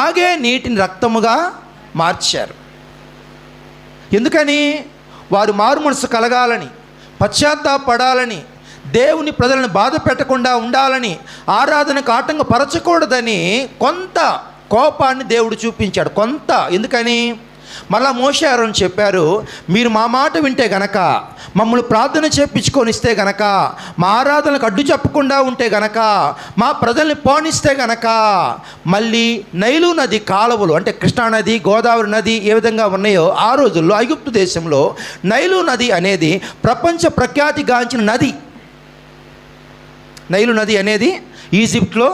అలాగే నీటిని రక్తముగా మార్చారు. ఎందుకని? వారు మారు మనసు కలగాలని పశ్చాత్తాపడాలని దేవుని ప్రజలను బాధ పెట్టకుండా ఉండాలని ఆరాధనకు ఆటంకపరచకూడదని కొంత కోపాన్ని దేవుడు చూపించాడు. కొంత. ఎందుకని? మళ్ళా మోసారని చెప్పారు మీరు మా మాట వింటే గనక మమ్మల్ని ప్రార్థన చేపించుకొని ఇస్తే గనక మా ఆరాధనకు అడ్డు చెప్పకుండా ఉంటే గనక మా ప్రజల్ని పోనిస్తే గనక మళ్ళీ నైలు నది కాలువలు అంటే కృష్ణానది గోదావరి నది ఏ విధంగా ఉన్నాయో ఆ రోజుల్లో ఐగుప్తు దేశంలో నైలు నది అనేది ప్రపంచ ప్రఖ్యాతిగాంచిన నది. నైలు నది అనేది ఈజిప్ట్లో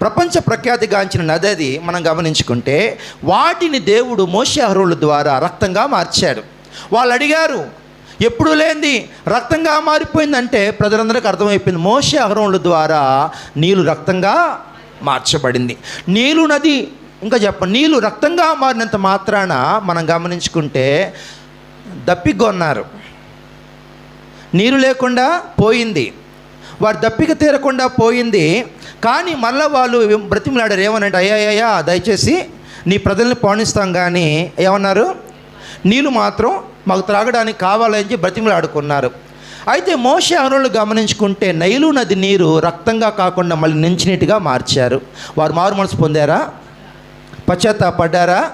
ప్రపంచ ప్రఖ్యాతిగాంచిన నది అది మనం గమనించుకుంటే వాటిని దేవుడు మోషహరుల ద్వారా రక్తంగా మార్చాడు. వాళ్ళు అడిగారు ఎప్పుడు లేనిది రక్తంగా మారిపోయిందంటే ప్రజలందరికీ అర్థమైపోయింది మోషే అహరోన్ల ద్వారా నీళ్ళు రక్తంగా మార్చబడింది. నీళ్ళు నది ఇంకా చెప్పండి నీళ్ళు రక్తంగా మారినంత మాత్రాన మనం గమనించుకుంటే దప్పిగొన్నారు నీరు లేకుండా పోయింది. వారి దప్పిక తీరకుండా పోయింది. కానీ మళ్ళీ వాళ్ళు బ్రతిమలాడారు. ఏమనంటే అయ్యా దయచేసి నీ ప్రజల్ని పోనిస్తాం కానీ ఏమన్నారు? నీళ్ళు మాత్రం మాకు త్రాగడానికి కావాలని చెప్పి బ్రతిమలాడుకున్నారు. అయితే మోసే అనులు గమనించుకుంటే నైలు నది నీరు రక్తంగా కాకుండా మళ్ళీ నించినట్టుగా మార్చారు. వారు మారు మనసు పొందారా? పశ్చాత్తాపడ్డారా?